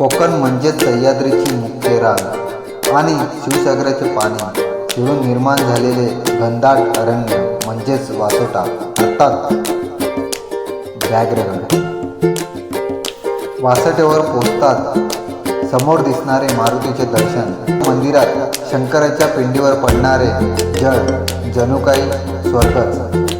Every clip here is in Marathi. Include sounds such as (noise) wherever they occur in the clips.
कोकण म्हणजेच सह्याद्रीची मुख्य रांग आणि शिवसागराचे पाणी फिरून निर्माण झालेले घनदाट अरण्य म्हणजेच वासोटा अर्थात व्याघ्रगड वासटेवर पोचतात समोर दिसणारे मारुतीचे दर्शन मंदिरात शंकराच्या पिंडीवर पडणारे जळ जणू काही स्वर्गच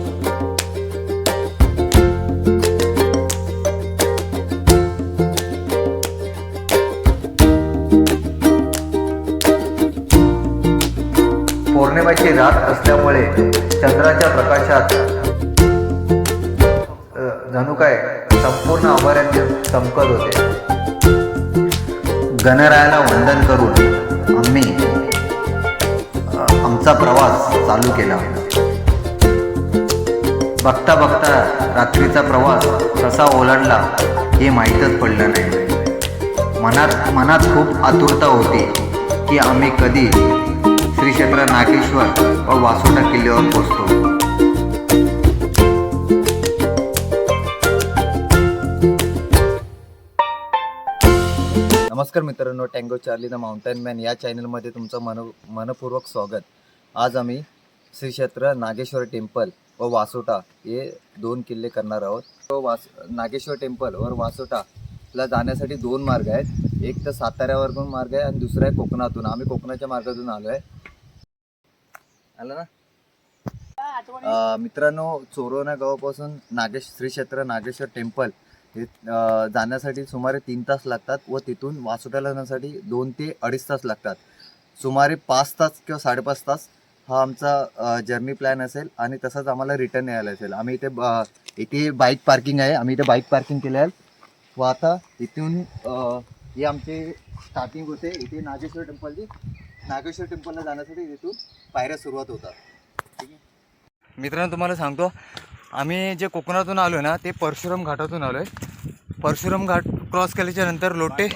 असल्यामुळे चंद्राच्या प्रकाशात जणू काय संपूर्ण अभयारण्य चमकत होते. गणरायाला वंदन करून आम्ही आमचा प्रवास चालू केला. बघता बघता रात्रीचा प्रवास कसा ओलांडला हे माहीतच पडलं नाही. मनात मनात खूप आतुरता होती की आम्ही कधी श्री क्षेत्र नागेश्वर व वासोटा किल्ल्यावर पोचतो. नमस्कार मित्रांनो tango charlie the mountain man या चॅनलमध्ये तुमचं मन मनपूर्वक स्वागत. आज आम्ही श्री क्षेत्र नागेश्वर टेम्पल व वासोटा हे दोन किल्ले करणार आहोत. तो वास नागेश्वर टेम्पल व वासोटाला जाण्यासाठी दोन मार्ग आहेत. एक तर साताऱ्यावरून मार्ग आहे आणि दुसरा आहे कोकणातून. आम्ही कोकणाच्या मार्गातून आलो आहे आलं ना? अ, मित्रांनो चोरोना गावापासून नागेश श्री क्षेत्र नागेश्वर टेम्पल हे अ, जाण्यासाठी सुमारे तीन तास लागतात व तिथून वासोट्याला जाण्यासाठी दोन ते अडीच तास लागतात. सुमारे पाच तास किंवा साडेपाच तास हा आमचा जर्नी प्लॅन असेल आणि तसंच आम्हाला रिटर्न यायला असेल. आम्ही इथे ब- इथे बाईक पार्किंग आहे. आम्ही इथे बाईक पार्किंग केलं आहे व आता इथून अ, हे आमचे स्टार्टिंग होते. इथे नागेश्वर टेम्पलची नागेश्वर टेम्पलला जाण्यासाठी इथून पायऱ्या सुरुवात होतात. मित्रांनो तुम्हाला सांगतो आम्ही जे कोकणातून आलो आहे ना ते परशुराम घाटातून आलो आहे परशुराम घाट क्रॉस केल्याच्यानंतर लोटे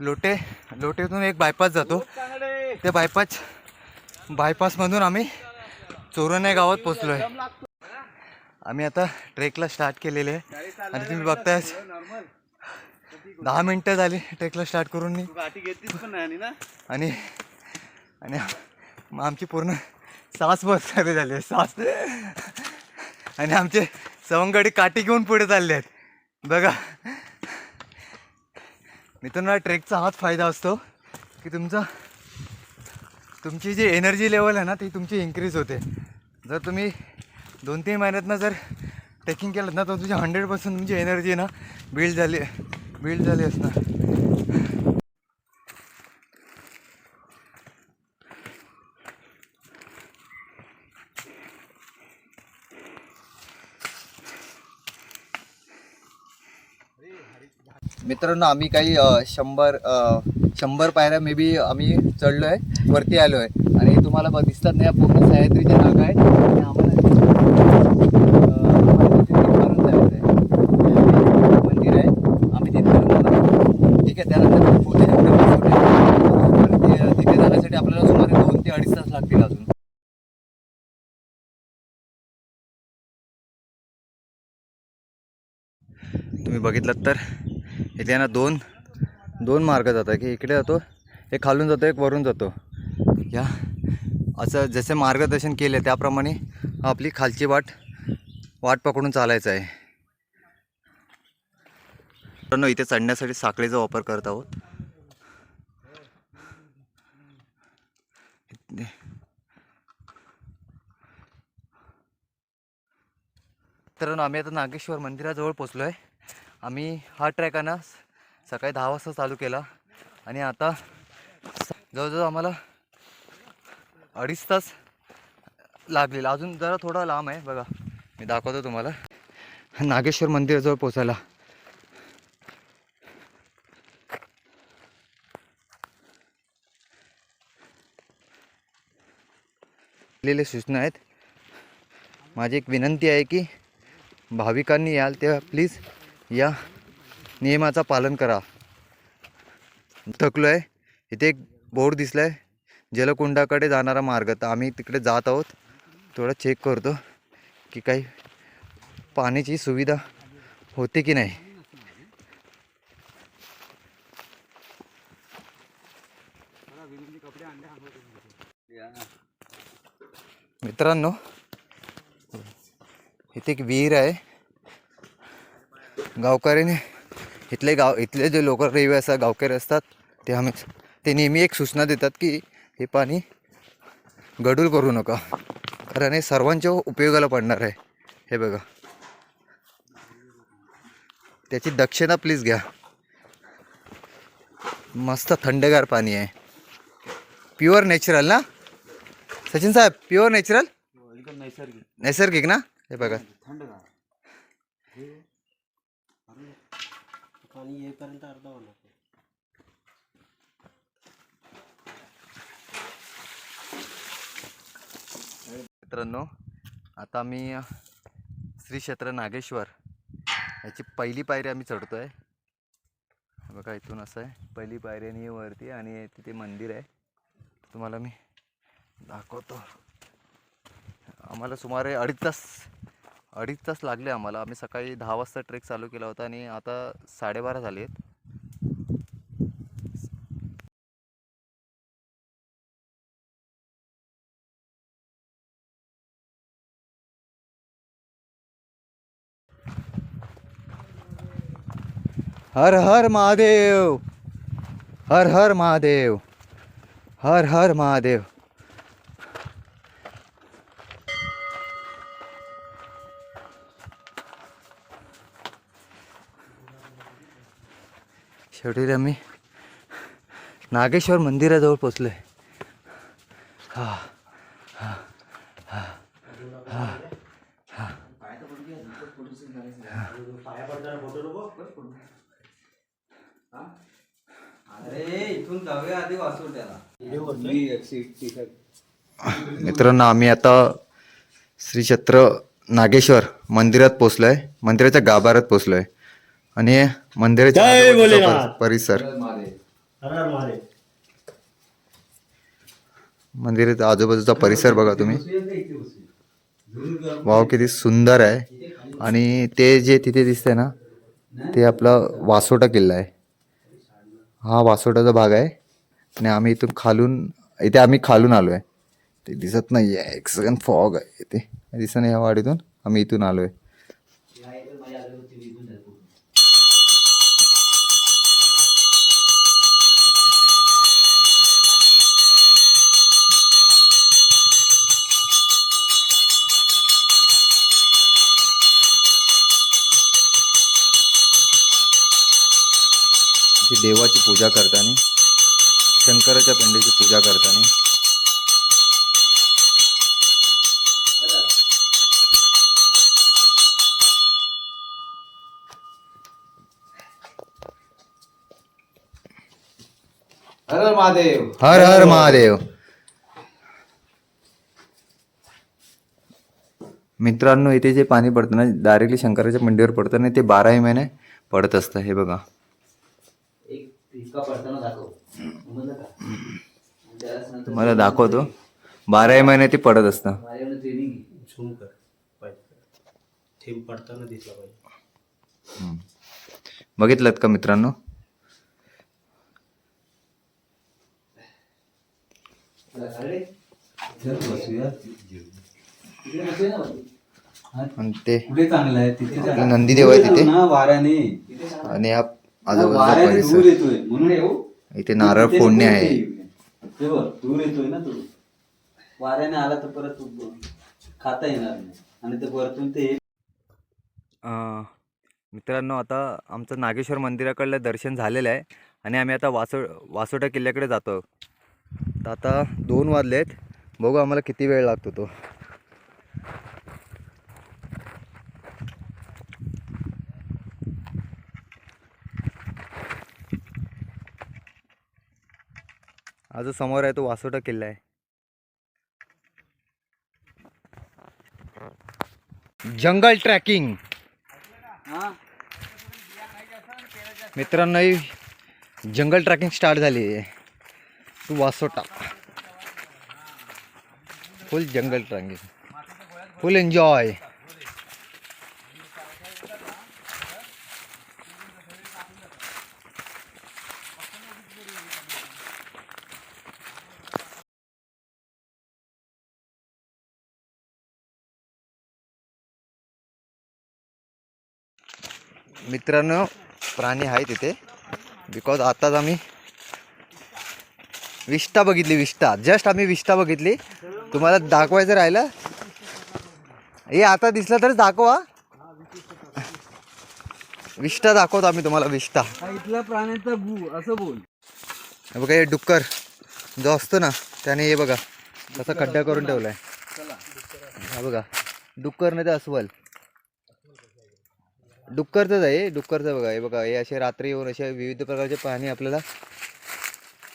लोटे लोटेतून एक बायपास जातो. त्या बायपास बायपासमधून आम्ही चोरणे गावात पोचलो आहे आम्ही आता ट्रेकला स्टार्ट केलेले आहे. आणि तुम्ही बघताय दहा मिनटं झाली ट्रेकला स्टार्ट करून मी. आणि आणि मग आमची पूर्ण सास बस झाली आहे सास. आणि आमचे सवंगडी काठी घेऊन पुढे चालले आहेत. बघा. मित्रांनो ट्रेकचा हाच फायदा असतो की तुमचा तुमची जी एनर्जी लेवल आहे ना ती तुमची इन्क्रीज होते. जर तुम्ही दोन तीन महिन्यातनं जर ट्रेकिंग केलं ना तर तुमची हंड्रेड पर्सेंट तुमची एनर्जी ना बिल्ड झाली बिल्ड झाली असणार. मित्रांनो आम्ही काही शंभर शंभर पायऱ्या मे बी आम्ही चढलो आहे वरती आलो आहे आणि तुम्हाला बघ दिसतात नाही पूर्ण सह्याद्रीच्या जागा आहे आणि आम्हाला मंदिर आहे. आम्ही तिथपर्यंत ठीक आहे त्यानंतर तिथे जाण्यासाठी आपल्याला सुमारे दोन ते अडीच तास लागतील अजून. तुम्ही बघितलात तर इथे ना दोन दोन मार्ग जातात. की इकडे जातो एक खालून जातो एक वरून जातो. या असं जसे मार्गदर्शन केले त्याप्रमाणे आपली खालची वाट वाट पकडून चालायचं आहे. मित्रांनो इथे चढण्यासाठी साखळीचा वापर करत आहोत. मित्रांनो आम्ही आता नागेश्वर मंदिराजवळ पोचलो आहे आम्ही हा ट्रॅक आहे ना सकाळी दहा वाजता चालू केला. आणि आता जवळजवळ आम्हाला अडीच तास लागलेला. अजून जरा थोडा लांब आहे बघा. मी दाखवतो तुम्हाला. नागेश्वर मंदिराजवळ पोचायला. दिलेल्या सूचना आहेत. माझी एक विनंती आहे की भाविकांनी याल तेव्हा प्लीज या नियमाचा पालन करा. थकलो आहे इथे एक बोर्ड दिसला आहे जलकुंडाकडे जाणारा मार्ग. तर आम्ही तिकडे जात आहोत. थोडं चेक करतो की काही पाण्याची सुविधा होते की नाही. मित्रांनो इथे एक विहीर आहे. गावकऱ्याने इथले गाव इथले जे लोक रहिवासी असतात गावकरी असतात ते आम्ही ते नेहमी एक सूचना देतात की हे पाणी गडूळ करू नका. कारण हे सर्वांच्या उपयोगाला पडणार आहे. हे बघा. त्याची दक्षता प्लीज घ्या. मस्त थंडगार पाणी आहे. प्युअर नॅचरल ना? सचिन साहेब प्युअर नॅचरल एकदम नैसर्गिक. नैसर्गिक ना? हे बघा. थंड पाणी येईपर्यंत अर्धा होणार मित्रांनो आता मी श्री क्षेत्र नागेश्वर याची पहिली पायरी आम्ही चढतो आहे बघा इथून असं आहे. पहिली पायरी वरती आणि तिथे मंदिर आहे. तुम्हाला मी दाखवतो. आम्हाला सुमारे अडीच तास अडीच तास लागले आम्हाला. आम्ही सकाळी दहा वाजता ट्रेक चालू केला होता आणि आता साडेबारा झाले आहेत हर हर महादेव हर हर महादेव हर हर महादेव. शेवटी आम्ही नागेश्वर मंदिराजवळ पोचलोय. हां हां हां हां हां. मित्रांनो आम्ही आता श्री छत्र नागेश्वर मंदिरात पोचलो आहे मंदिराच्या गाभाऱ्यात आहे आणि मंदिराच्या जय आजूबाजूचा भोलेनाथ. पर- परिसर. हर हर महादेव. मंदिराचा आजूबाजूचा परिसर बघा तुम्ही. वाव किती सुंदर आहे. आणि ते जे तिथे दिसतंय ना ते आपला वासोटा किल्ला आहे. हा वासोटाचा भाग आहे. आणि आम्ही इथून खालून इथे आम्ही खालून आलो आहे ते दिसत नाही आहे एक सेकंड फॉग आहे. इथे दिसत नाही या वाडीतून. आम्ही इथून आलो आहे देवाची पूजा करताना शंकराच्या पिंडीची पूजा करताना. हर महादेव. हर हर महादेव. मित्रांनो इथे जे पाणी पडतं ना डायरेक्टली शंकराच्या मंडीवर पडतं ना ते बाराही महिने पडत असतं हे बघा. पडताना दाखव. समजलं का? तुम्हाला दाखवतो. बाराही महिने ते पडत असतं. माझ्याकडे ट्रेनिंग घे झूम कर पाहिजे थेंब पडताना दिसला पाहिजे. हम्म. बघितलं का मित्रांनो? ते कुठे चांगलं आहे? तिथे आपलं नंदीदेव आहे तिथे ना वाऱ्याने तिथे. चांगलं आणि हा वाऱ्याने दूर परिसर येतोय. म्हणून येऊ इथे नारळ फोडणे आहे. ते बघ दूर येतोय ना तू. वाऱ्याने आला तर परत तू खाता येणार नाही. आणि ते वरतून ते अं, मित्रांनो आता आमचं नागेश्वर मंदिराकडलं दर्शन झालेलं आहे. आणि आम्ही आता वासो वासोटा किल्ल्याकडे जातो तर आता दोन वाजले आहेत बघू आम्हाला किती वेळ लागतो तो. हा जो समोर आहे तो वासोटा किल्ला आहे. जंगल ट्रॅकिंग. मित्रांनो जंगल ट्रॅकिंग स्टार्ट झाली आहे. टू वासोटा. फुल जंगल ट्रॅकिंग. फुल एन्जॉय मित्रांनो प्राणी आहे तिथे बिकॉज आताच आम्ही विष्टा बघितली विष्टा जस्ट आम्ही विष्टा बघितली. तुम्हाला दाखवायचं राहिलं. हे आता दिसलं तर दाखवा. विष्टा दाखवतो आम्ही तुम्हाला विष्टा इथला प्राण्यांचा गु असं बोल. बघा हे डुक्कर. जो असतो ना त्याने हे बघा कसा खड्डा करून ठेवलाय. हा बघा डुक्कर नाही तर अस्वल. डुक्करचंच आहे डुक्करचं बघा. हे बघा हे असे रात्री येऊन असे विविध प्रकारचे प्राणी आपल्याला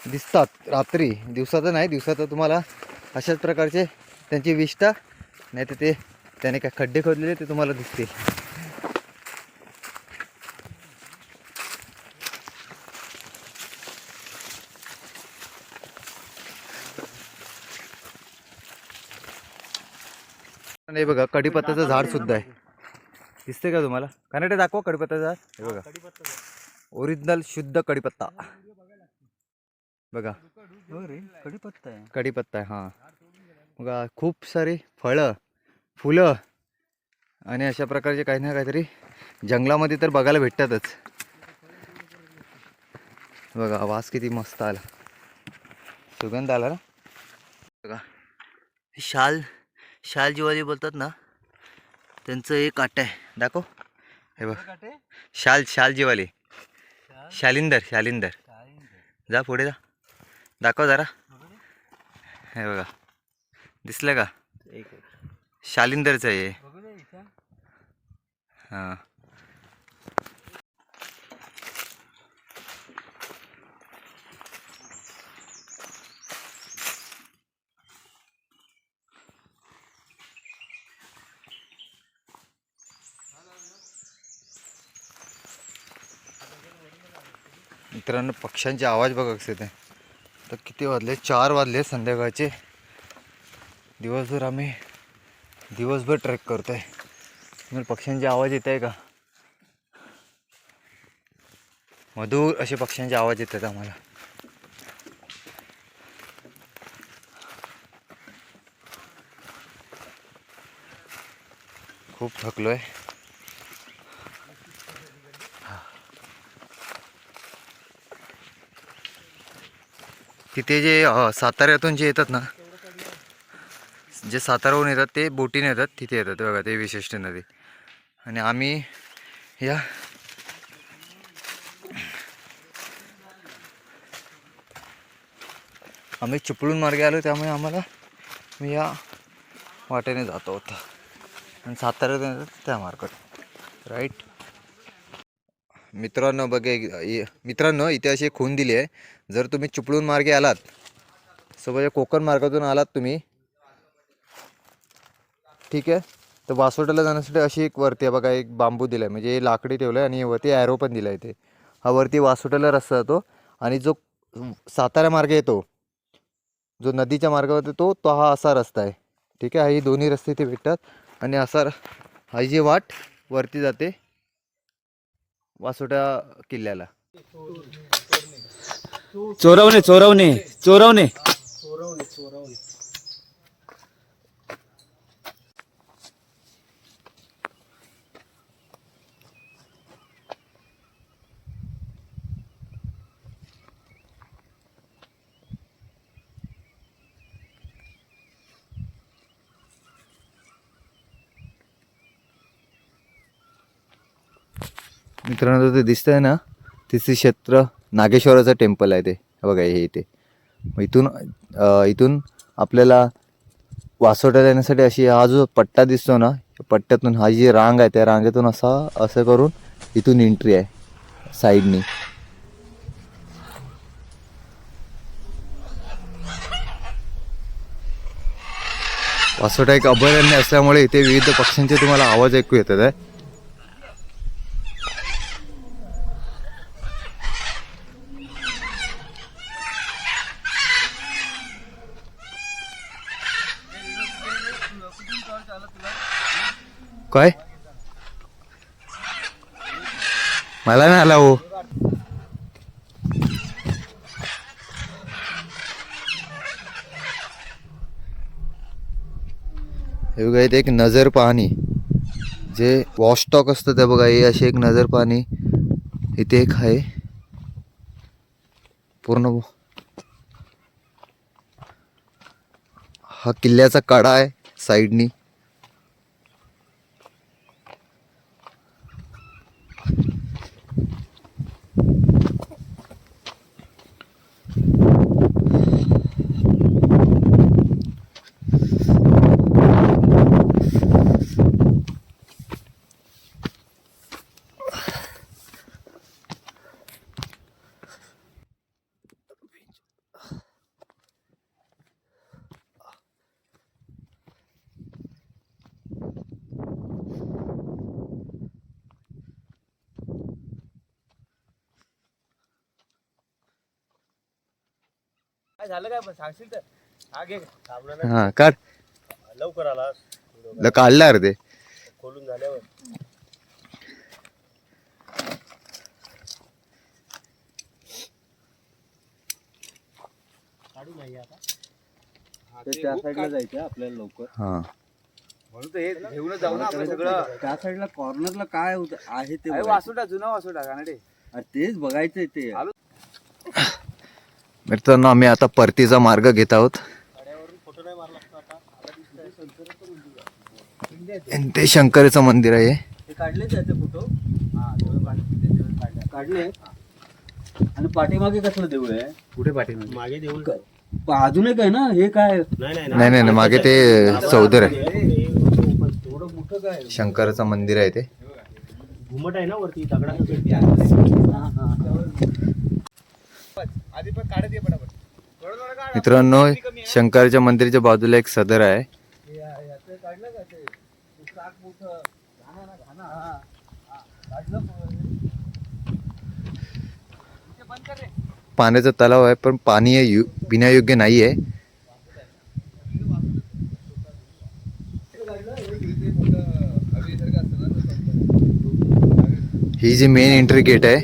दिसतात. रात्री दिवसाचं नाही दिवसाचं तुम्हाला अशाच प्रकारचे त्यांची विष्ठा नाही तर ते त्याने काय खड्डे खोदलेले ते तुम्हाला दिसतील. नाही हे बघा कढीपत्ताचं झाड सुद्धा आहे. दिसते का तुम्हाला? कनेक्ट दाखवा कडीपत्त्याचं हे बघा. ओरिजिनल शुद्ध कडीपत्ता. बघा. हो रे कडीपत्ता आहे. कडीपत्ता आहे हां. बघा खूप सारी फळं फुलं आणि अशा प्रकारचे काही ना काहीतरी जंगलामध्ये तर बघायला भेटतातच. बघा वास किती मस्त आला. सुगंध आला ना? बघा. शाल शाल जिवाली बोलतात ना? त्यांचं एक काट आहे. दाखव. हे बघ. शाल शाल जिवाली. शालिंदर शालिंदर. जा पुढे जा. दाखव जरा. हे बघा. दिसलं का? शालिंदरचं आहे हे. मित्रांनो पक्ष्यांचे आवाज बघा कसे ते तर किती वाजले? चार वाजले संध्याकाळचे. दिवसभर आम्ही दिवसभर ट्रेक करतो आहे पक्ष्यांचे आवाज येत आहे का? मधुर असे पक्ष्यांचे आवाज येतात आम्हाला. खूप थकलो आहे तिथे जे साताऱ्यातून जे येतात ना जे साताऱ्याहून येतात ते बोटीने येतात तिथे येतात बघा ते विशिष्ट नदी. आणि आम्ही या आम्ही चिपळूण मार्गे आलो त्यामुळे आम्हाला मी या वाटेने जातो होता. आणि साताऱ्यातून येतात त्या मार्गात राईट मित्रांनो बघे मित्रांनो इथे अशी एक खून दिली आहे. जर तुम्ही चिपळूण मार्गे आलात सोबत कोकण मार्गातून आलात तुम्ही. ठीक आहे? तर वासोट्याला जाण्यासाठी अशी एक वरती आहे बघा एक बांबू दिला आहे म्हणजे हे लाकडी ठेवलं आहे आणि वरती ॲरो पण दिला आहे इथे. हा वरती वासोट्याला रस्ता जातो आणि जो सातारा मार्ग येतो जो नदीच्या मार्गावर येतो तो हा असा रस्ता आहे. ठीक आहे? ही दोन्ही रस्ते इथे भेटतात. आणि असा र- हा जी वाट वरती जाते वासोटा किल्ल्याला. चोरवणे चोरवणे चोरवणे. चोरवणे चोरवणे. मित्रांनो ते दिसतंय ना तिथे क्षेत्र नागेश्वराचं टेम्पल आहे ते. बघा हे इथे. मग इथून इथून आपल्याला वासोट्याला येण्यासाठी अशी हा जो पट्टा दिसतो ना पट्ट्यातून हा जी रांग आहे त्या रांगेतून असा असं करून इथून एंट्री आहे साईडनी. वासोटा एक अभयारण्य असल्यामुळे इथे विविध पक्ष्यांचे तुम्हाला आवाज ऐकू येतात आहे काय? मला नाही आला हो. हे बघा इथे एक नजर पाहणी. जे वॉशटॉक असतं ते बघा हे अशी एक नजर पाहणी. इथे एक आहे. पूर्ण हा किल्ल्याचा कडा आहे साईडनी काय झालं काय पण सांगशील तर. हा घे. थांबलं हा काढ. नाही लवकर आला ल- काढला रे ते. खोलून झाल्यावर. काढू नाही आता. त्या साईडला जायचं आपल्याला लवकर. हा. म्हणून तर हे घेऊनच जाऊ ना आपण सगळं. त्या साईडला कॉर्नरला काय होतं? आहे ते अरे बघायचं. वासोटा जुना वासोटा कानडे. अरे तेच बघायचंय ते. आलो. मित्रांनो आम्ही आता परतीचा मार्ग घेत आहोत. ते शंकरचं मंदिर आहे हे. काढले त्याचे फोटो? काढले. आणि पाठीमागे कसलं देऊळ आहे? कुठे पाठी मागे देऊळ. अजून एक आहे ना? हे काय? नाही नाही नाही नाही नाही, मागे ते चौधर. आहे एवढं मोठं काय? शंकरचं मंदिर आहे ते. घुमट आहे ना वरती दगडाचं मित्रांनो शंकरच्या मंदिराच्या बाजूला एक सदर आहे. पाण्याचा तलाव आहे पण पाणी हे यु पिण्यायोग्य नाही आहे. ही जी मेन एंट्री गेट आहे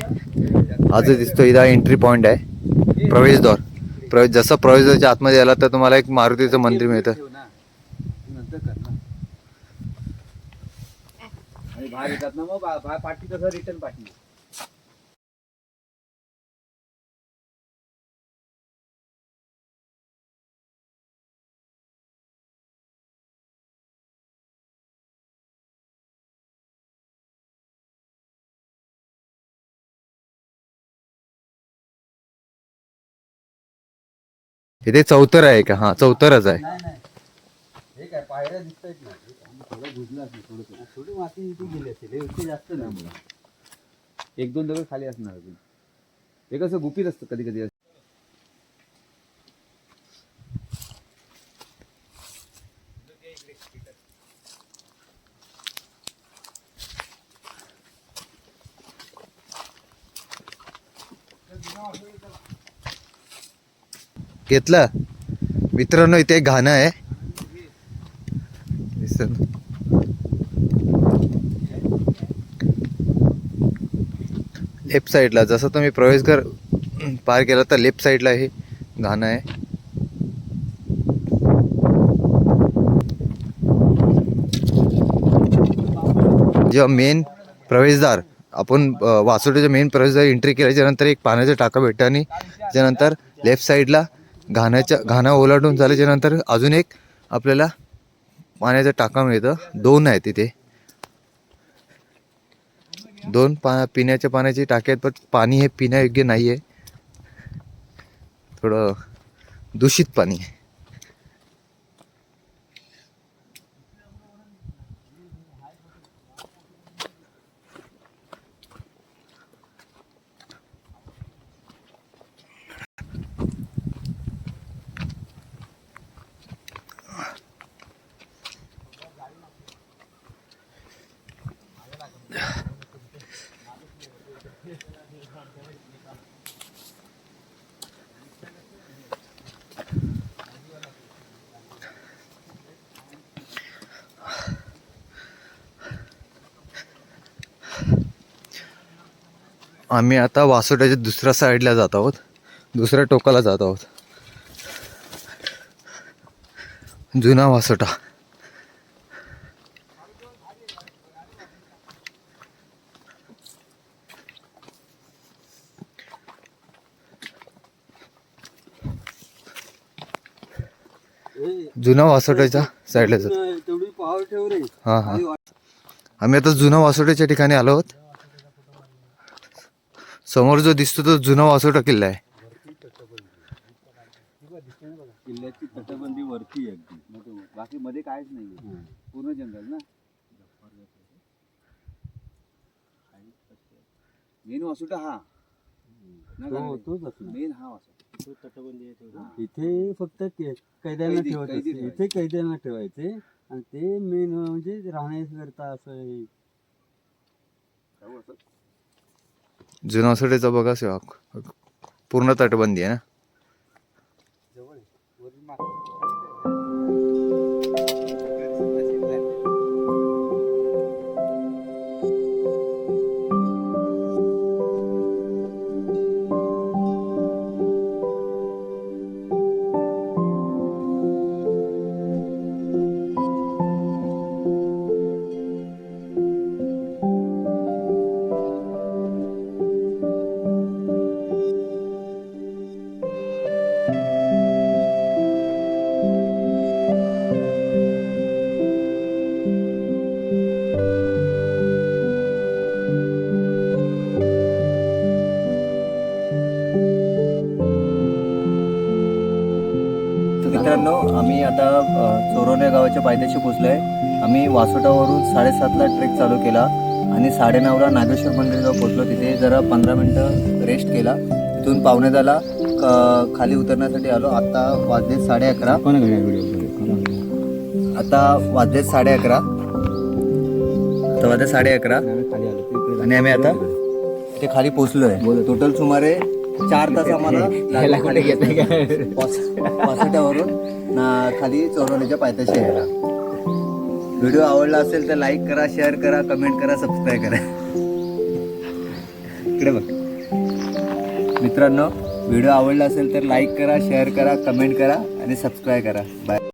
हा जो दिसतो इथं एंट्री पॉइंट आहे. प्रवेशद्वार. प्रवेश जसं प्रवेशद्वारच्या आतमध्ये आला तर तुम्हाला एक मारुतीचं मंदिर मिळतं. ठेव ना. नंतर आणि बाहेर येतात ना मग बाहेर पाठी कसं रिटर्न पाठी इथे चौतर आहे का? हा चौतरच आहे. नाही नाही. हे काय पायऱ्या दिसत आहेत ना. हे काय, थोडं बुजलं असेल थोडं थोडं. थोडी माती इथे गेली असेल. हे इतके जास्त ना मला एक दोन दगड खाली असणार अजून. हे कसं गुपित असतं कधी कधी असं. घेतलं. मित्रांनो इथे एक आहे. लेफ्ट साईडला जसं तुम्ही प्रवेश कर पार केला तर लेफ्ट साईडला हे घाणं आहे. जेव्हा मेन प्रवेशद्वार आपण अ, मेन प्रवेशद्वार एंट्री केल्याच्यानंतर एक पाण्याचा टाका भेटतं आणि त्यानंतर लेफ्ट साईडला घाण्याच्या घाणा ओलांडून झाल्याच्यानंतर अजून एक आपल्याला पाण्याचा टाका मिळतं. दोन आहे तिथे दोन पा पिण्याच्या पाण्याची टाके आहेत पण पाणी हे पिण्यायोग्य नाही आहे थोडं दूषित पाणी आहे. आम्ही आता वासोट्याच्या दुसऱ्या साईडला जात आहोत. दुसऱ्या टोकाला जात आहोत. जुना वासोटा. जुना वासोट्याच्या साईडला जातो हा हा. आम्ही आता जुना वासोट्याच्या ठिकाणी आलो आहोत. समोर जो दिसतो तो जुना वासोटा किल्ला आहे. किल्ल्याची तटबंदी वरती आहे बाकी मध्ये काहीच नाही पूर्ण जंगल ना? मेन वासुटा हा. मेन हा वासुटा. तटबंदी. इथे फक्त कैद्यांना असते. इथे कैद्यांना ठेवायचे. आणि ते मेन म्हणजे राहण्याकरता असं हे. जुना सडेचा बघा सेवा पूर्ण तटबंदी आहे ना? पायथ्याशी पोचलो आहे आम्ही वासोटावरून साडेसातला ट्रेक चालू केला आणि साडेनऊला नागेश्वर मंदिरजवळ पोचलो तिथे जरा पंधरा मिनटं रेस्ट केला. तिथून पावणे क- खाली उतरण्यासाठी आलो. आता वाजले साडे अकरा. आता वाजले साडे अकरा. आता वाजले साडे अकरा. आणि आम्ही आता ते खाली पोचलो आहे टोटल सुमारे चार तास आम्हाला (laughs) वासोट्यावरून ना खाली चोरवण्याच्या पायथ्याशी यायला व्हिडिओ आवडला असेल तर लाईक करा शेअर करा कमेंट करा सबस्क्राईब करा. इकडे बघ. मित्रांनो व्हिडिओ आवडला असेल तर लाईक करा शेअर करा कमेंट करा आणि सबस्क्राईब करा. बाय